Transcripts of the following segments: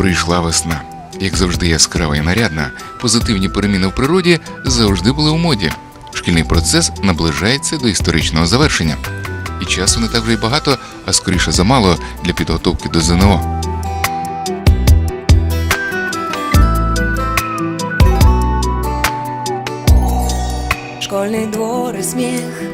Прийшла весна. Як завжди яскрава і нарядна, позитивні переміни в природі завжди були у моді. Шкільний процес наближається до історичного завершення. І часу не так вже й багато, а скоріше замало для підготовки до ЗНО. Школьный двор и смех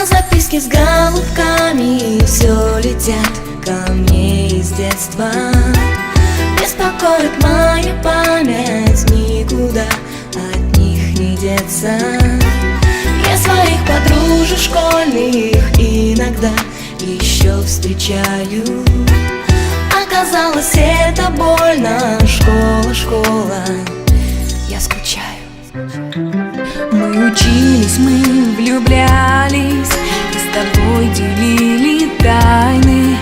а записки с голубками все летят ко мне из детства. Беспокоит моя память, никуда от них не деться. Я своих подружек школьных иногда еще встречаю. Оказалось, это больно, школа, школа Я скучаю. Мы учились, мы влюблялись тобой делили тайны.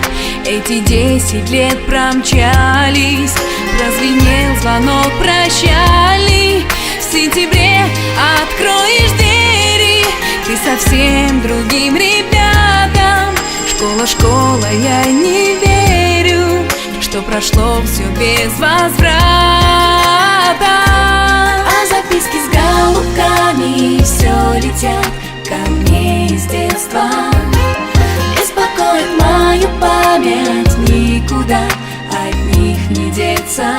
Эти десять лет промчались. Прозвенел звонок прощальный В сентябре откроешь двери. Ты совсем другим ребятам. Школа, школа, я не верю Что прошло все без возврата. А записки с голубками все летят детства Беспокоит мою память, никуда от них не деться.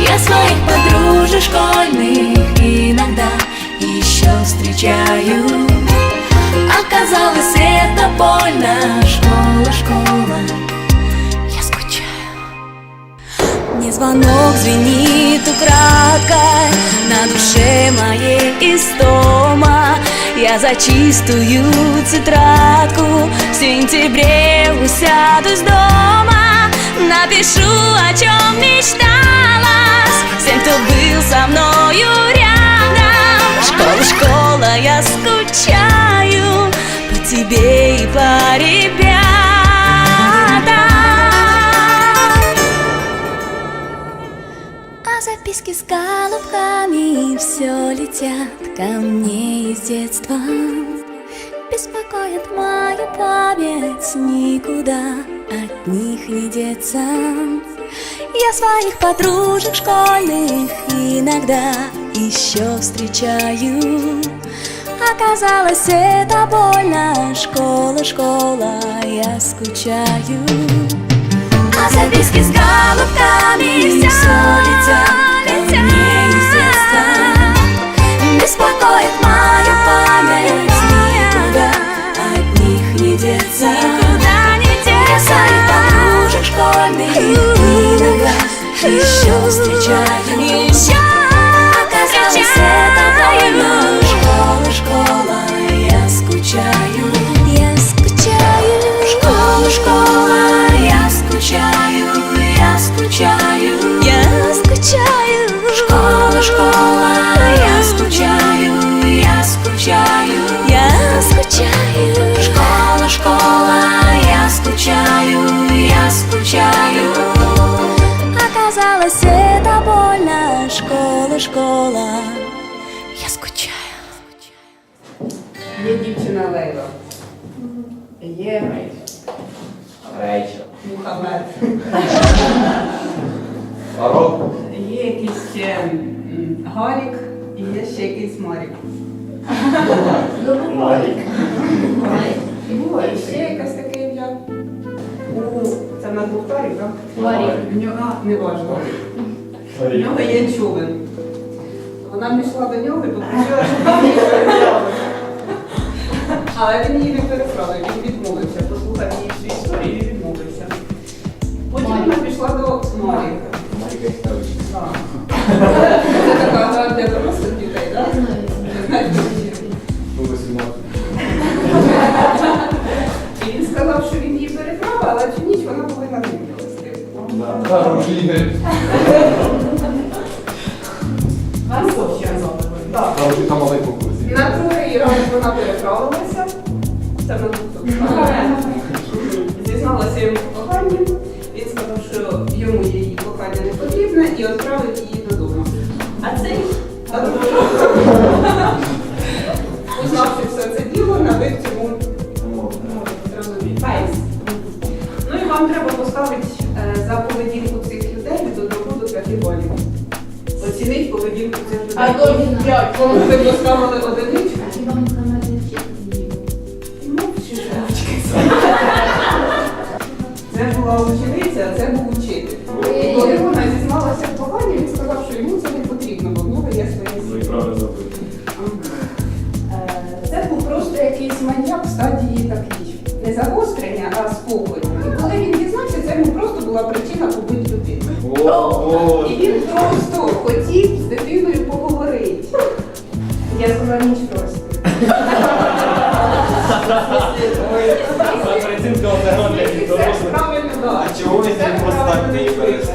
Я своих подружек школьных иногда еще встречаю. Оказалось, это больно, школа, школа. Я скучаю. Мне звонок звенит украдкой На душе моей истома Я за чистую тетрадку В сентябре усядусь дома. Напишу, о чем мечталась. Всем, кто был со мною рядом. Школа, школа, я скучаю. По тебе и по ребятам записки с голубками все летят ко мне из детства. Беспокоит мою память, никуда от них не деться. Я своих подружек школьных иногда еще встречаю. Оказалось, это больно, школа, школа, я скучаю записки с голубками все летят ко мне скучаю. Школа, школа, я скучаю, я скучаю. Оказалось, это больно, школа, школа Я скучаю. Є дівчина Лейла. Є. Рейчел. Мухаммед. Є якийсь ще м, Гарік і є ще якийсь Марік. Марік. І ще якась таке ім'я. Це нас був так? Марік. В нього не важливо. В нього є човен. Вона пішла до нього і попросила, щоб він її переправив. Але він її не переправив, він відмовився. Послухав її всю історію і відмовився. Потім вона пішла до Маріка. Це така гра для повинна з ним провести. Да. Да, Ігор. Може там маленьку курсі. На другий ранок вона переправилася. Це на Зізналася йому в коханні. Він сказав, що йому її кохання не потрібне і відправив її додому. А цей узнавши все це діло, набив цьому фейс. Ну і вам треба поставити е, за Оцініть поведінку цих людей. А то він п'ять. Кому ви поставили одиничку? Ну, Це була учениця, а це був учитель. І коли вона зізналася в коханні, він сказав, що йому це не потрібно, бо в нього є свої Ну і правильно зробити. Е, Це був просто якийсь маньяк в стадії такий. Не загострення, а спокою. І коли він дізнався, це йому просто була причина побити І він просто хотів з дитиною поговорити. Я сказала ніч просто. Оцінка одного для Це дорослих. правильно, так. А чого ним просто так не перейшли?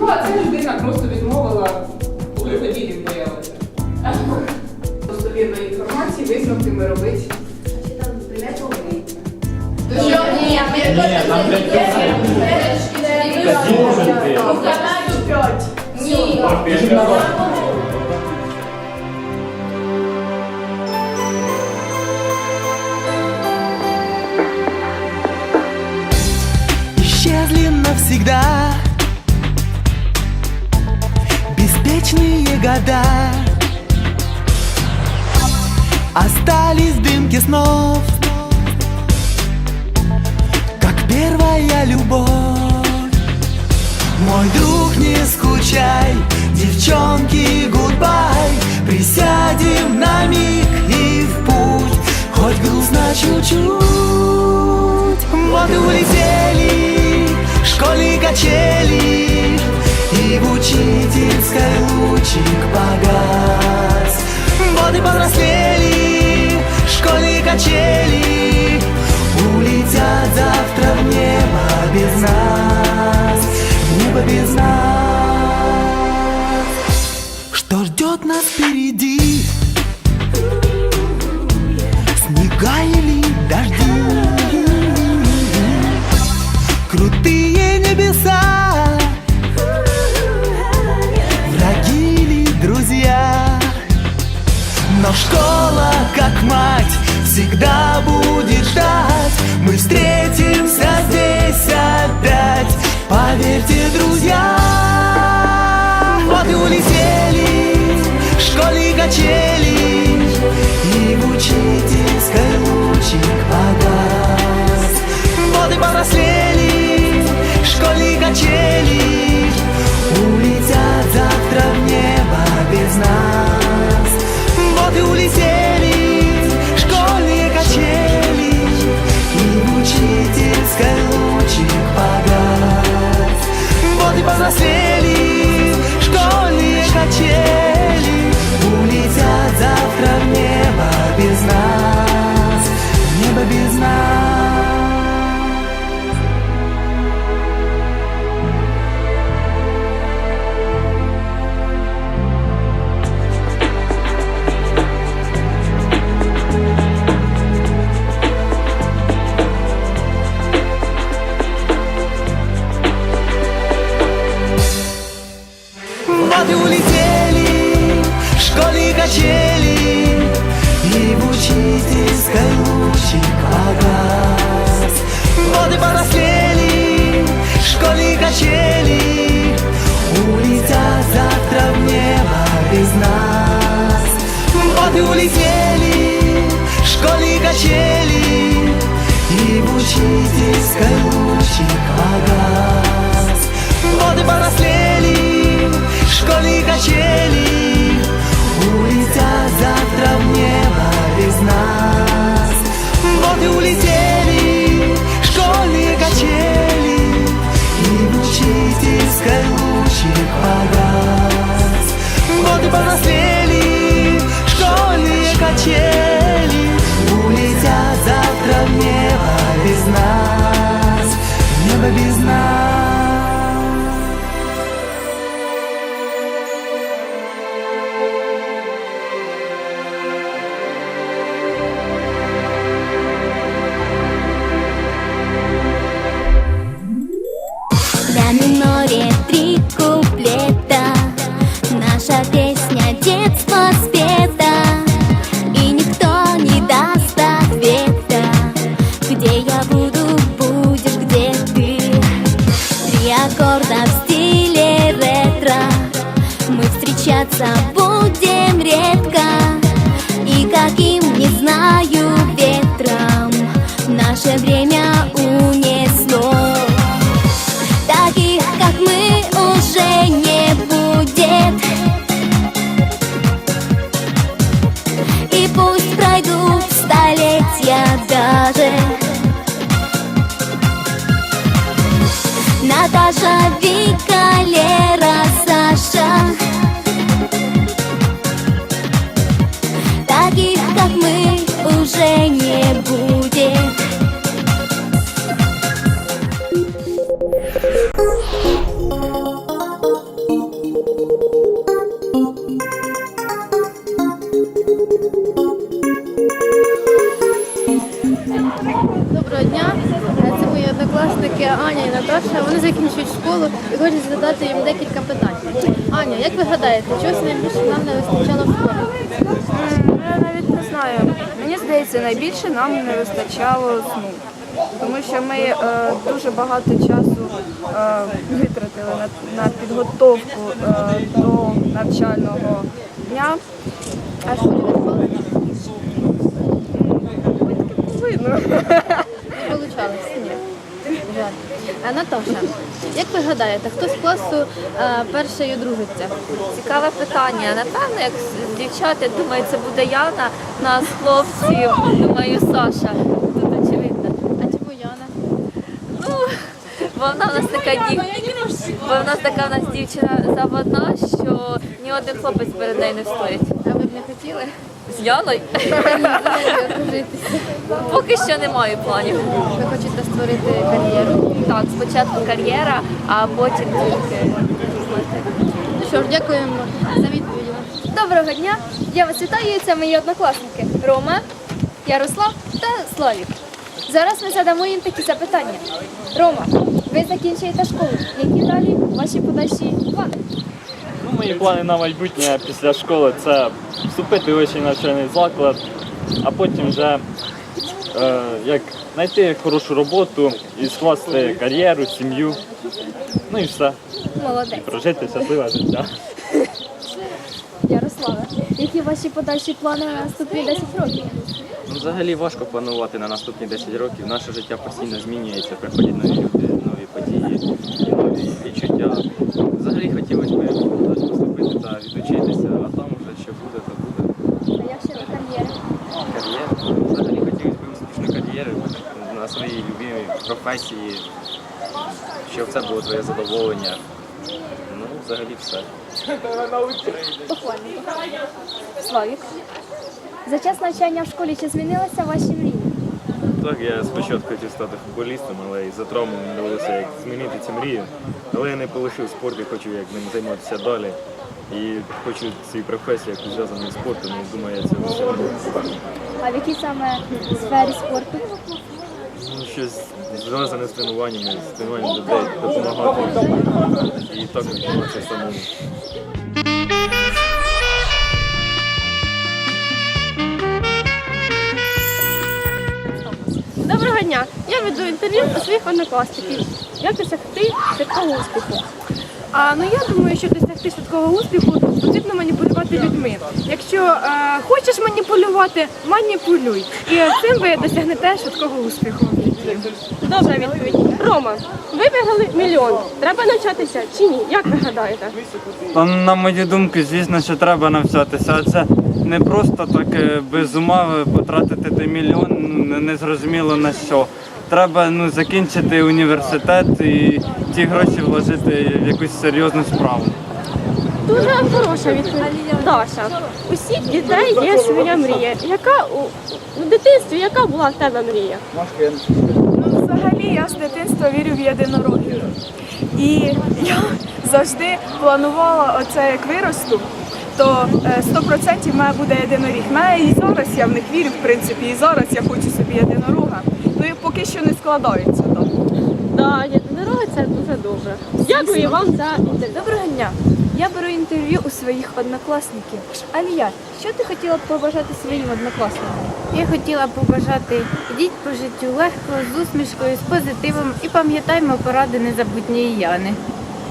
Ну, а ця людина просто відмовила, коли тоді він появився. Достовірної інформації, висновки ми робити. не повинні. Ні, ні, Ні, нам п'ять Дуже У каналі п'ять. Ні. исчезли навсегда. Беспечные года. Остались дымки снов. Как первая любовь Мой друг, не скучай Девчонки, гудбай. Присядем на миг и в путь. Хоть грустно чуть-чуть. Вот улетели школьные всегда будет ждать. Мы встретимся здесь опять. Поверьте, друзья Вот и улетели школьные качели Вот в школе качели Улетят завтра в небо без нас. Вот и улетели школе качели И в учительской лучик найбільше нам не вистачало сну. Тому що ми е, дуже багато часу е, витратили на, на підготовку е, до навчального дня. А що не спали? Видно. Не получалось? Ні. А Наташа, як ви гадаєте, хто з класу е, перший одружиться? Цікаве питання. Напевно, як з дівчат, я думаю, це буде Яна, нас хлопців, думаю, Саша. Тут очевидно. А чому Яна? Ну, бо вона в нас така дів... бо в нас така в нас дівчина заводна, що ні один хлопець перед нею не стоїть. А ви б не хотіли? З Яною поки що не маю планів. Ви хочете створити кар'єру? Так, спочатку кар'єра, а потім тільки. Ну що ж, дякуємо за відповіді. Доброго дня! Я вас вітаю. Це мої однокласники Рома, Ярослав та Славік. Зараз ми задамо їм такі запитання. Рома, ви закінчуєте школу. Які далі ваші подальші плани? Мої плани на майбутнє після школи це вступити в вищий навчальний заклад, а потім вже е, як знайти хорошу роботу і скласти кар'єру, сім'ю. Ну і все. Молодець. Прожити щасливе життя. Ярославе, які ваші подальші плани на наступні 10 років? Ну, взагалі важко планувати на наступні 10 років. Наше життя постійно змінюється, приходять нові люди, нові події, нові відчуття. Взагалі хотілося б відучитися, а там вже що буде, то буде. А як щодо кар'єри? Кар'єра. Взагалі хотілося б успішну кар'єру на своїй любимій професії, щоб це було твоє задоволення. Ну, взагалі все. Похвально. Славік. За час навчання в школі чи змінилися ваші мрії? Так, я спочатку хотів стати футболістом, але із-за травми мені довелося як змінити цю мрію. Але я не полишив спорт і хочу як ним займатися далі. І хочу свою професію, яку зв'язану з спортом, і думаю, я цього досягну. А в якій саме сфері спорту? Ну, щось зв'язане з тренуваннями, з тренуванням людей, допомагати і також займатися самому. Доброго дня! Я веду інтерв'ю у своїх однокласників. Як досягти швидкого успіху? А ну я думаю, що досягти швидкого успіху потрібно маніпулювати людьми. Якщо е, хочеш маніпулювати, маніпулюй. І цим ви досягнете швидкого успіху. Добра відповідь. Рома, ви виграли мільйон. Треба навчатися чи ні? Як ви гадаєте? Та, на мою думку, звісно, що треба навчатися. А це не просто так е, без ума потратити той мільйон, ну, не- незрозуміло на що. Треба ну, закінчити університет і ті гроші вложити в якусь серйозну справу. Дуже хороша відповідь. Даша, у дітей є своя мрія. Яка у, у дитинстві, яка була в тебе мрія? Ну, взагалі я з дитинства вірю в єдинорогів. І я завжди планувала оце як виросту, то е, 100% в мене буде єдиноріг. Мене і зараз я в них вірю, в принципі, і зараз я хочу собі єдинорога. Ну і поки що не складається там. Да, єдинороги це дуже добре. Дякую вам за інтерв'ю. Доброго дня! Я беру інтерв'ю у своїх однокласників. Алія, що ти хотіла б побажати своїм однокласникам? Я хотіла б побажати, ідіть по життю легко, з усмішкою, з позитивом і пам'ятаймо поради незабутньої Яни.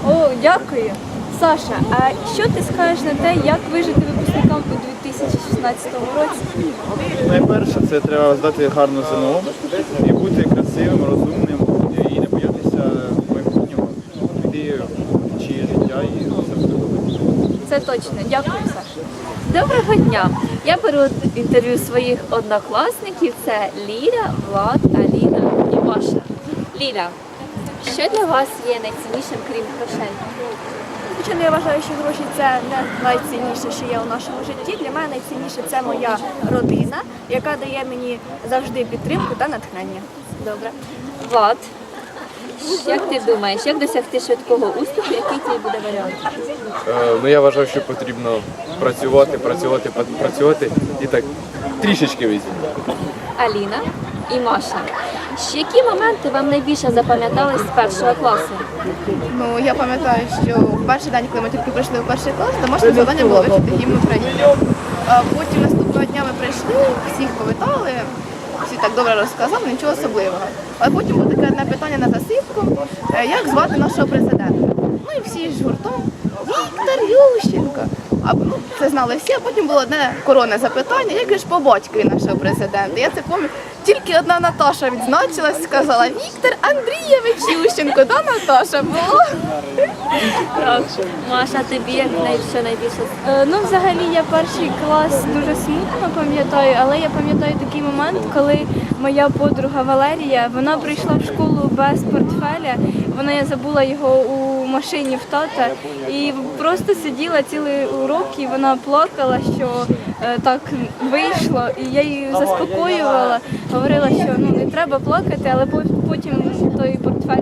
О, дякую. Саша, а що ти скажеш на те, як вижити випускникам у 2016 році? Найперше, це треба здати гарну ЗНО і бути красивим, розумним і не боятися майбутнього, піти в чиє життя і все буде добре. Це точно. Дякую, Саша. Доброго дня. Я беру інтерв'ю своїх однокласників. Це Ліля, Влад, Аліна і Маша. Ліля, що для вас є найціннішим, крім грошей? Звичайно, я вважаю, що гроші це не найцінніше, що є у нашому житті. Для мене найцінніше це моя родина, яка дає мені завжди підтримку та натхнення. Добре. Влад, як ти думаєш, як досягти швидкого успіху, який твій буде варіант? Е, Ну я вважаю, що потрібно працювати, працювати, працювати і так трішечки везіння. Аліна і Маша. Ще які моменти вам найбільше запам'ятались з першого класу? Ну я пам'ятаю, що в перший день, коли ми тільки прийшли в перший клас, домашнє завдання було вивчити гімн України. Потім наступного дня ми прийшли, всіх повітали, всі так добре розказав, нічого особливого. Але потім було таке одне питання на засипку, е, як звати нашого президента. Ну і всі ж гуртом Віктор Ющенко. А ну, це знали всі, а потім було одне коронне запитання, як ж по батькові нашого президента. Я це пам'ятаю. Тільки одна Наташа відзначилась, сказала Віктор Андрійович Ющенко, да, Наташа було? Маша, тобі як най- що найбільше? Е, Ну, взагалі, я перший клас дуже смутно пам'ятаю, але я пам'ятаю такий момент, коли моя подруга Валерія вона прийшла в школу без портфеля. Вона я забула його у машині в тата і просто сиділа цілий урок, і вона плакала, що е, так вийшло. І я її заспокоювала, говорила, що ну не треба плакати, але потім той портфель